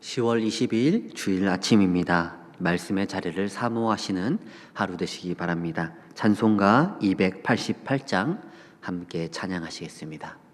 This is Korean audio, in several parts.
10월 22일 주일 아침입니다. 말씀의 자리를 사모하시는 하루 되시기 바랍니다. 찬송가 288장 함께 찬양하시겠습니다.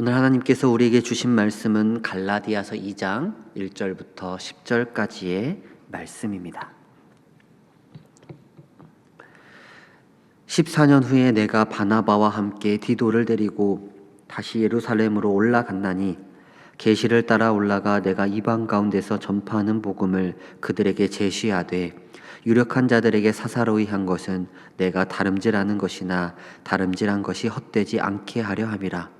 오늘 하나님께서 우리에게 주신 말씀은 갈라디아서 2장 1절부터 10절까지의 말씀입니다. 14년 후에 내가 바나바와 함께 디도를 데리고 다시 예루살렘으로 올라갔나니 계시를 따라 올라가 내가 이방 가운데서 전파하는 복음을 그들에게 제시하되 유력한 자들에게 사사로이 한 것은 내가 다름질하는 것이나 다름질한 것이 헛되지 않게 하려 함이라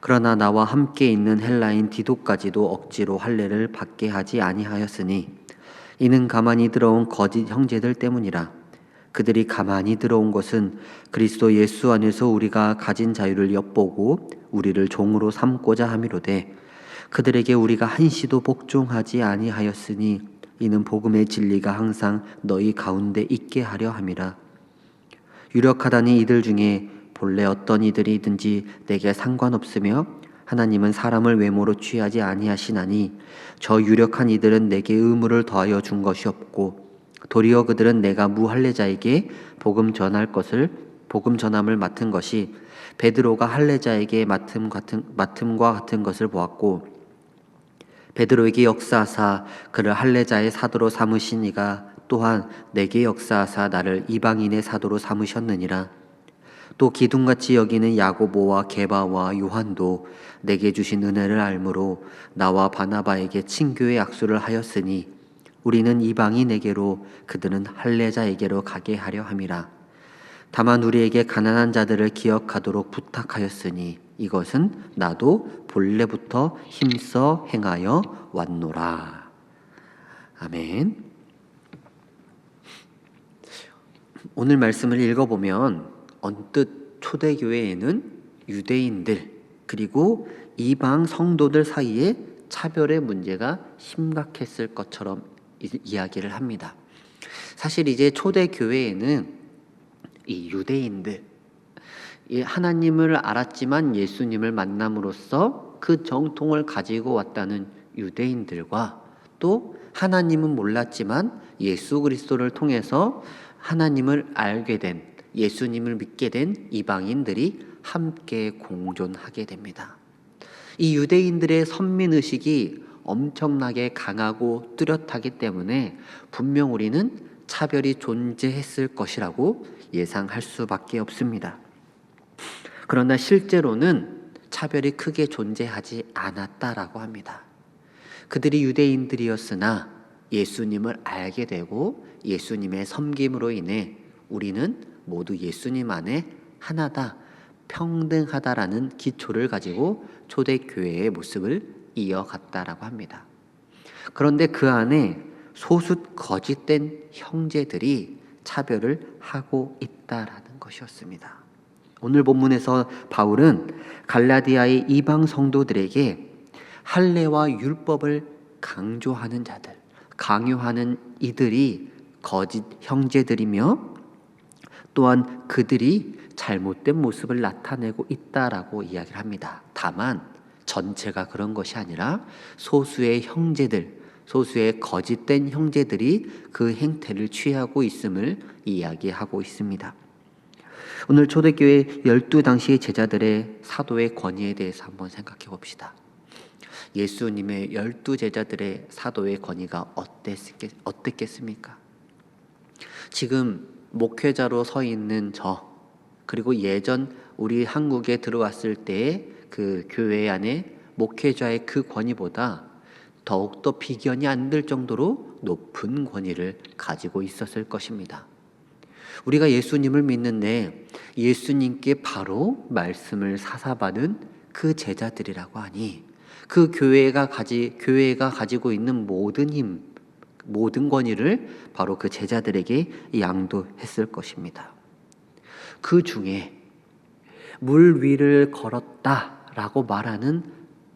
그러나 나와 함께 있는 헬라인 디도까지도 억지로 할례를 받게 하지 아니하였으니 이는 가만히 들어온 거짓 형제들 때문이라. 그들이 가만히 들어온 것은 그리스도 예수 안에서 우리가 가진 자유를 엿보고 우리를 종으로 삼고자 함이로되 그들에게 우리가 한시도 복종하지 아니하였으니 이는 복음의 진리가 항상 너희 가운데 있게 하려 함이라. 유력하다니 이들 중에 본래 어떤 이들이든지 내게 상관없으며 하나님은 사람을 외모로 취하지 아니하시나니 저 유력한 이들은 내게 의무를 더하여 준 것이 없고 도리어 그들은 내가 무할례자에게 복음 전할 것을 복음 전함을 맡은 것이 베드로가 할례자에게 맡음 같은 맡음과 같은 것을 보았고 베드로에게 역사하사 그를 할례자의 사도로 삼으시니가 또한 내게 역사하사 나를 이방인의 사도로 삼으셨느니라 또 기둥같이 여기는 야고보와 게바와 요한도 내게 주신 은혜를 알므로 나와 바나바에게 친교의 약수를 하였으니 우리는 이방인에게로 그들은 할례자에게로 가게 하려 함이라 다만 우리에게 가난한 자들을 기억하도록 부탁하였으니 이것은 나도 본래부터 힘써 행하여 왔노라. 아멘. 오늘 말씀을 읽어보면 언뜻 초대교회에는 유대인들 그리고 이방 성도들 사이에 차별의 문제가 심각했을 것처럼 이- 이야기를 합니다. 사실 이제 초대 교회에는 이 유대인들 이 하나님을 알았지만 예수님을 만남으로써 그 정통을 가지고 왔다는 유대인들과 또 하나님은 몰랐지만 예수 그리스도를 통해서 하나님을 알게 된 예수님을 믿게 된 이방인들이 함께 공존하게 됩니다. 이 유대인들의 선민 의식이 엄청나게 강하고 뚜렷하기 때문에 분명 우리는 차별이 존재했을 것이라고 예상할 수밖에 없습니다. 그러나 실제로는 차별이 크게 존재하지 않았다라고 합니다. 그들이 유대인들이었으나 예수님을 알게 되고 예수님의 섬김으로 인해 우리는 모두 예수님 안에 하나다, 평등하다라는 기초를 가지고 초대교회의 모습을 이어갔다라고 합니다. 그런데 그 안에 소수 거짓된 형제들이 차별을 하고 있다라는 것이었습니다. 오늘 본문에서 바울은 갈라디아의 이방 성도들에게 할례와 율법을 강조하는 자들, 강요하는 이들이 거짓 형제들이며 또한 그들이 잘못된 모습을 나타내고 있다라고 이야기를 합니다. 다만 전체가 그런 것이 아니라 소수의 형제들, 소수의 거짓된 형제들이 그 행태를 취하고 있음을 이야기하고 있습니다. 오늘 초대교회 열두 당시의 제자들의 사도의 권위에 대해서 한번 생각해 봅시다. 예수님의 열두 제자들의 사도의 권위가 어땠겠, 어땠겠습니까? 지금 목회자로 서 있는 저 그리고 예전 우리 한국에 들어왔을 때의 그 교회 안에 목회자의 그 권위보다 더욱더 비견이 안 될 정도로 높은 권위를 가지고 있었을 것입니다. 우리가 예수님을 믿는데 예수님께 바로 말씀을 사사받은 그 제자들이라고 하니 그 교회가 가지 교회가 가지고 있는 모든 힘, 모든 권위를 바로 그 제자들에게 양도했을 것입니다. 그 중에 물 위를 걸었다라고 말하는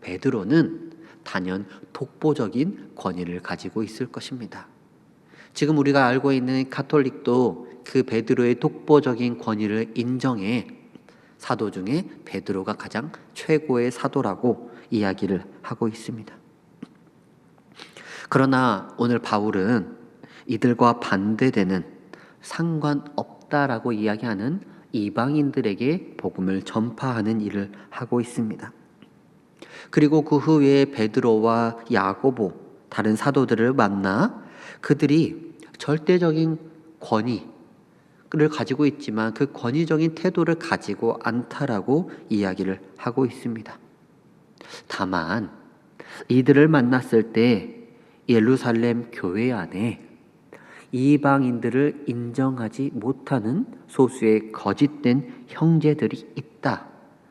베드로는 단연 독보적인 권위를 가지고 있을 것입니다. 지금 우리가 알고 있는 카톨릭도 그 베드로의 독보적인 권위를 인정해 사도 중에 베드로가 가장 최고의 사도라고 이야기를 하고 있습니다. 그러나 오늘 바울은 이들과 반대되는 상관없다라고 이야기하는 이방인들에게 복음을 전파하는 일을 하고 있습니다. 그리고 그 후에 베드로와 야고보 다른 사도들을 만나 그들이 절대적인 권위를 가지고 있지만 그 권위적인 태도를 가지고 않다라고 이야기를 하고 있습니다. 다만 이들을 만났을 때 예루살렘 교회 안에 이방인들을 인정하지 못하는 소수의 거짓된 형제들이 있다.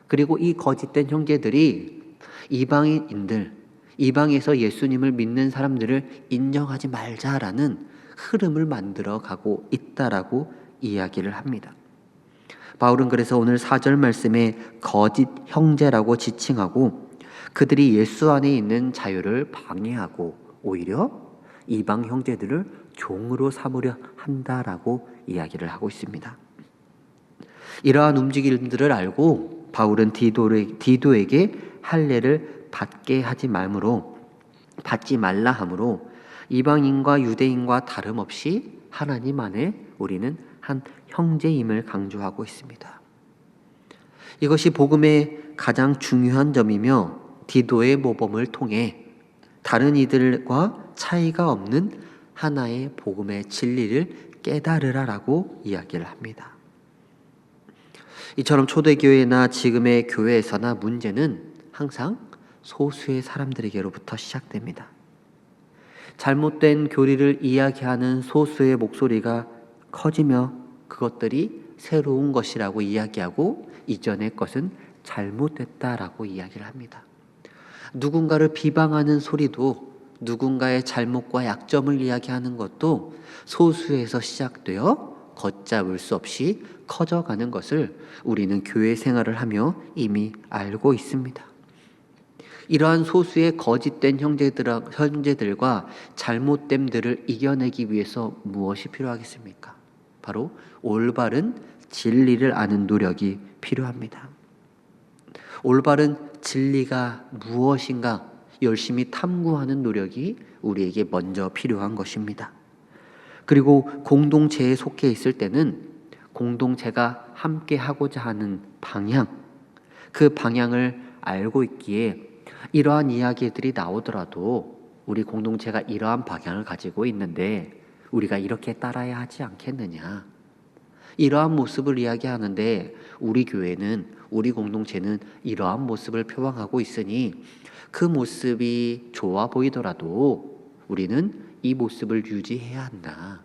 그리고 이 거짓된 형제들이 이방인들, 이방에서 예수님을 믿는 사람들을 인정하지 말자라는 흐름을 만들어 가고 있다라고 이야기를 합니다. 바울은 그래서 오늘 4절 말씀에 거짓 형제라고 지칭하고 그들이 예수 안에 있는 자유를 방해하고 오히려 이방 형제들을 종으로 삼으려 한다라고 이야기를 하고 있습니다. 이러한 움직임들을 알고 바울은 디도를, 디도에게 할례를 받게 하지 말므로 받지 말라 하므로 이방인과 유대인과 다름없이 하나님 안에 우리는 한 형제임을 강조하고 있습니다. 이것이 복음의 가장 중요한 점이며 디도의 모범을 통해 다른 이들과 차이가 없는 하나의 복음의 진리를 깨달으라라고 이야기를 합니다. 이처럼 초대교회나 지금의 교회에서나 문제는 항상 소수의 사람들에게로부터 시작됩니다. 잘못된 교리를 이야기하는 소수의 목소리가 커지며 그것들이 새로운 것이라고 이야기하고 이전의 것은 잘못됐다라고 이야기를 합니다. 누군가를 비방하는 소리도 누군가의 잘못과 약점을 이야기하는 것도 소수에서 시작되어 걷잡을 수 없이 커져가는 것을 우리는 교회 생활을 하며 이미 알고 있습니다. 이러한 소수의 거짓된 형제들, 형제들과 잘못됨들을 이겨내기 위해서 무엇이 필요하겠습니까? 바로 올바른 진리를 아는 노력이 필요합니다. 올바른 진리가 무엇인가 열심히 탐구하는 노력이 우리에게 먼저 필요한 것입니다. 그리고 공동체에 속해 있을 때는 공동체가 함께 하고자 하는 방향, 그 방향을 알고 있기에 이러한 이야기들이 나오더라도 우리 공동체가 이러한 방향을 가지고 있는데 우리가 이렇게 따라야 하지 않겠느냐. 이러한 모습을 이야기하는데 우리 교회는 우리 공동체는 이러한 모습을 표방하고 있으니 그 모습이 좋아 보이더라도 우리는 이 모습을 유지해야 한다.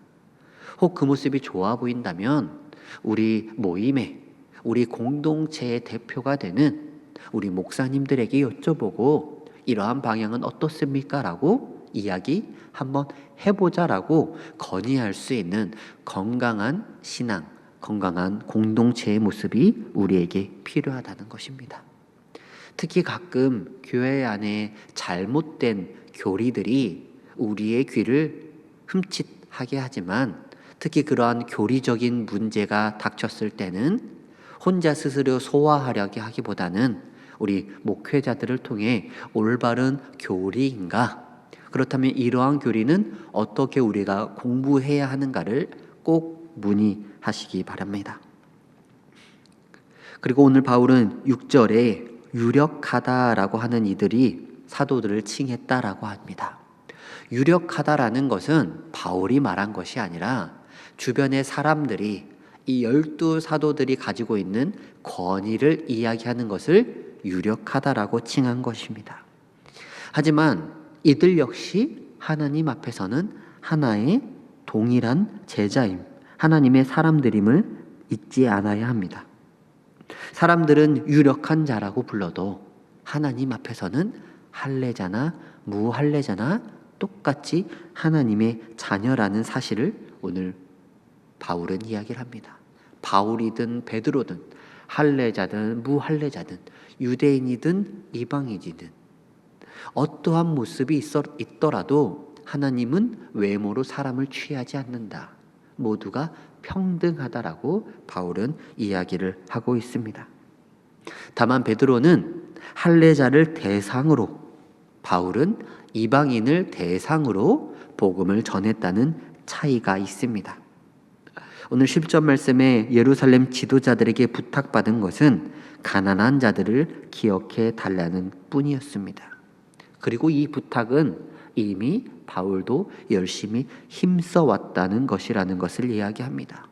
혹 그 모습이 좋아 보인다면 우리 모임에 우리 공동체의 대표가 되는 우리 목사님들에게 여쭤보고 이러한 방향은 어떻습니까? 라고 이야기 한번 해보자라고 건의할 수 있는 건강한 신앙, 건강한 공동체의 모습이 우리에게 필요하다는 것입니다. 특히 가끔 교회 안에 잘못된 교리들이 우리의 귀를 흠칫하게 하지만 특히 그러한 교리적인 문제가 닥쳤을 때는 혼자 스스로 소화하려게 하기보다는 우리 목회자들을 통해 올바른 교리인가? 그렇다면 이러한 교리는 어떻게 우리가 공부해야 하는가를 꼭 문의 하시기 바랍니다. 그리고 오늘 바울은 6절에 유력하다라고 하는 이들이 사도들을 칭했다라고 합니다. 유력하다라는 것은 바울이 말한 것이 아니라 주변의 사람들이 이 열두 사도들이 가지고 있는 권위를 이야기하는 것을 유력하다라고 칭한 것입니다. 하지만 이들 역시 하나님 앞에서는 하나의 동일한 제자임, 하나님의 사람들임을 잊지 않아야 합니다. 사람들은 유력한 자라고 불러도 하나님 앞에서는 할례자나 무할례자나 똑같이 하나님의 자녀라는 사실을 오늘 바울은 이야기를 합니다. 바울이든 베드로든 할례자든 무할례자든 유대인이든 이방인이든 어떠한 모습이 있더라도 하나님은 외모로 사람을 취하지 않는다. 모두가 평등하다라고 바울은 이야기를 하고 있습니다. 다만 베드로는 할례자를 대상으로 바울은 이방인을 대상으로 복음을 전했다는 차이가 있습니다. 오늘 10절 말씀에 예루살렘 지도자들에게 부탁받은 것은 가난한 자들을 기억해 달라는 뿐이었습니다. 그리고 이 부탁은 이미 바울도 열심히 힘써 왔다는 것이라는 것을 이야기합니다.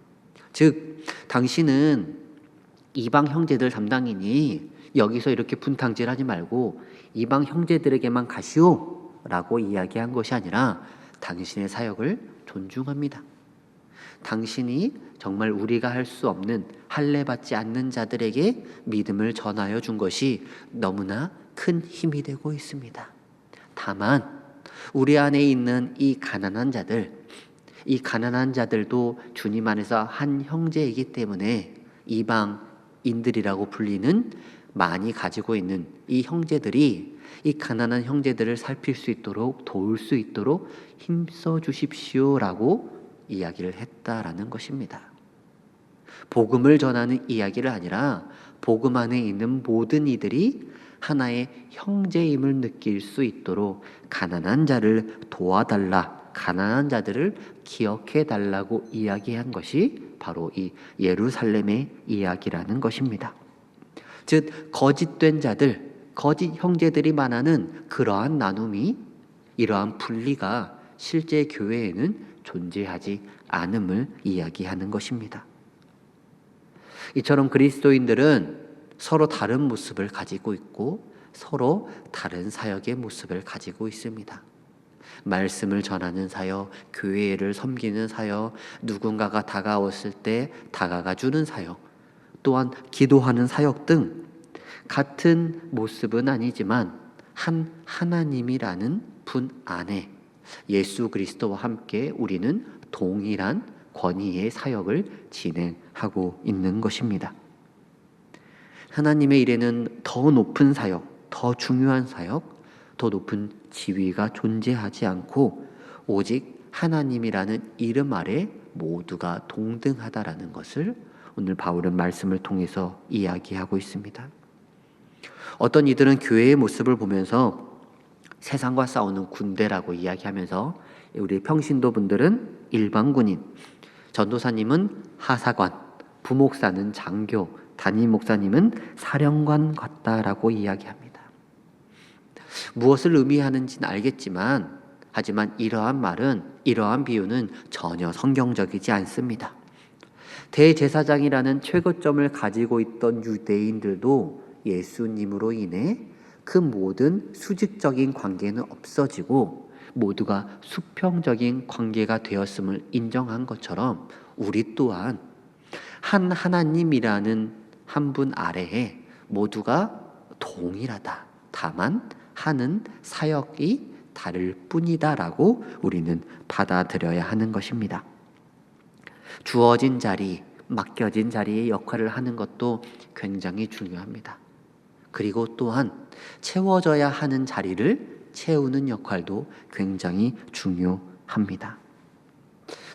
즉, 당신은 이방 형제들 담당이니 여기서 이렇게 분탕질하지 말고 이방 형제들에게만 가시오라고 이야기한 것이 아니라 당신의 사역을 존중합니다. 당신이 정말 우리가 할 수 없는 할례 받지 않는 자들에게 믿음을 전하여 준 것이 너무나 큰 힘이 되고 있습니다. 다만 우리 안에 있는 이 가난한 자들, 이 가난한 자들도 주님 안에서 한 형제이기 때문에 이방인들이라고 불리는 많이 가지고 있는 이 형제들이 이 가난한 형제들을 살필 수 있도록 도울 수 있도록 힘써 주십시오라고 이야기를 했다라는 것입니다. 복음을 전하는 이야기를 아니라 복음 안에 있는 모든 이들이 하나의 형제임을 느낄 수 있도록 가난한 자를 도와달라, 가난한 자들을 기억해 달라고 이야기한 것이 바로 이 예루살렘의 이야기라는 것입니다. 즉 거짓된 자들, 거짓 형제들이 말하는 그러한 나눔이 이러한 분리가 실제 교회에는 존재하지 않음을 이야기하는 것입니다. 이처럼 그리스도인들은 서로 다른 모습을 가지고 있고 서로 다른 사역의 모습을 가지고 있습니다. 말씀을 전하는 사역, 교회를 섬기는 사역, 누군가가 다가왔을 때 다가가 주는 사역, 또한 기도하는 사역 등 같은 모습은 아니지만 한 하나님이라는 분 안에 예수 그리스도와 함께 우리는 동일한 권위의 사역을 진행하고 있는 것입니다. 하나님의 일에는 더 높은 사역, 더 중요한 사역, 더 높은 지위가 존재하지 않고 오직 하나님이라는 이름 아래 모두가 동등하다라는 것을 오늘 바울은 말씀을 통해서 이야기하고 있습니다. 어떤 이들은 교회의 모습을 보면서 세상과 싸우는 군대라고 이야기하면서 우리 평신도 분들은 일반군인, 전도사님은 하사관, 부목사는 장교, 담임 목사님은 사령관 같다라고 이야기합니다. 무엇을 의미하는지는 알겠지만 하지만 이러한 말은 이러한 비유는 전혀 성경적이지 않습니다. 대제사장이라는 최고점을 가지고 있던 유대인들도 예수님으로 인해 그 모든 수직적인 관계는 없어지고 모두가 수평적인 관계가 되었음을 인정한 것처럼 우리 또한 한 하나님이라는 한 분 아래에 모두가 동일하다. 다만 하는 사역이 다를 뿐이다라고 우리는 받아들여야 하는 것입니다. 주어진 자리, 맡겨진 자리의 역할을 하는 것도 굉장히 중요합니다. 그리고 또한 채워져야 하는 자리를 채우는 역할도 굉장히 중요합니다.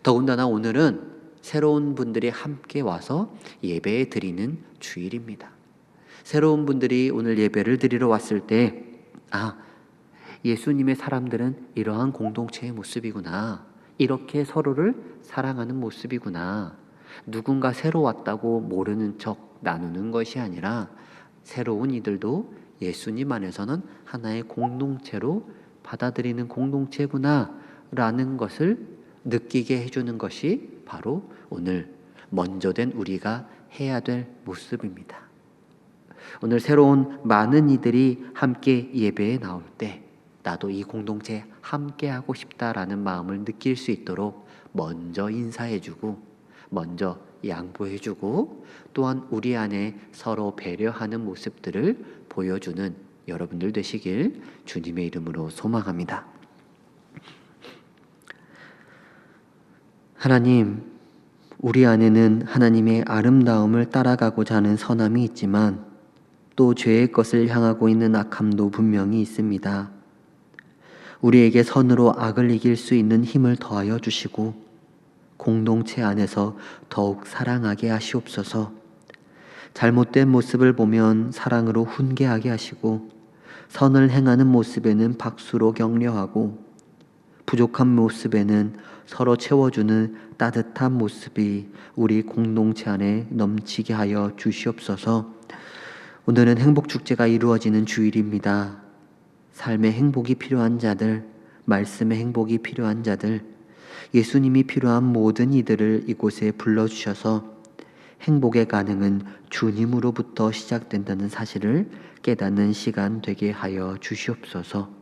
더군다나 오늘은 새로운 분들이 함께 와서 예배 드리는 주일입니다. 새로운 분들이 오늘 예배를 드리러 왔을 때, 아, 예수님의 사람들은 이러한 공동체의 모습이구나. 이렇게 서로를 사랑하는 모습이구나. 누군가 새로 왔다고 모르는 척 나누는 것이 아니라 새로운 이들도 예수님 안에서는 하나의 공동체로 받아들이는 공동체구나 라는 것을 느끼게 해주는 것이 바로 오늘 먼저 된 우리가 해야 될 모습입니다. 오늘 새로운 많은 이들이 함께 예배에 나올 때 나도 이 공동체에 함께 하고 싶다라는 마음을 느낄 수 있도록 먼저 인사해주고 먼저 양보해주고 또한 우리 안에 서로 배려하는 모습들을 보여주는 여러분들 되시길 주님의 이름으로 소망합니다. 하나님, 우리 안에는 하나님의 아름다움을 따라가고자 하는 선함이 있지만 또 죄의 것을 향하고 있는 악함도 분명히 있습니다. 우리에게 선으로 악을 이길 수 있는 힘을 더하여 주시고 공동체 안에서 더욱 사랑하게 하시옵소서. 잘못된 모습을 보면 사랑으로 훈계하게 하시고 선을 행하는 모습에는 박수로 격려하고 부족한 모습에는 서로 채워주는 따뜻한 모습이 우리 공동체 안에 넘치게 하여 주시옵소서. 오늘은 행복 축제가 이루어지는 주일입니다. 삶의 행복이 필요한 자들, 말씀의 행복이 필요한 자들, 예수님이 필요한 모든 이들을 이곳에 불러주셔서 행복의 가능은 주님으로부터 시작된다는 사실을 깨닫는 시간 되게 하여 주시옵소서.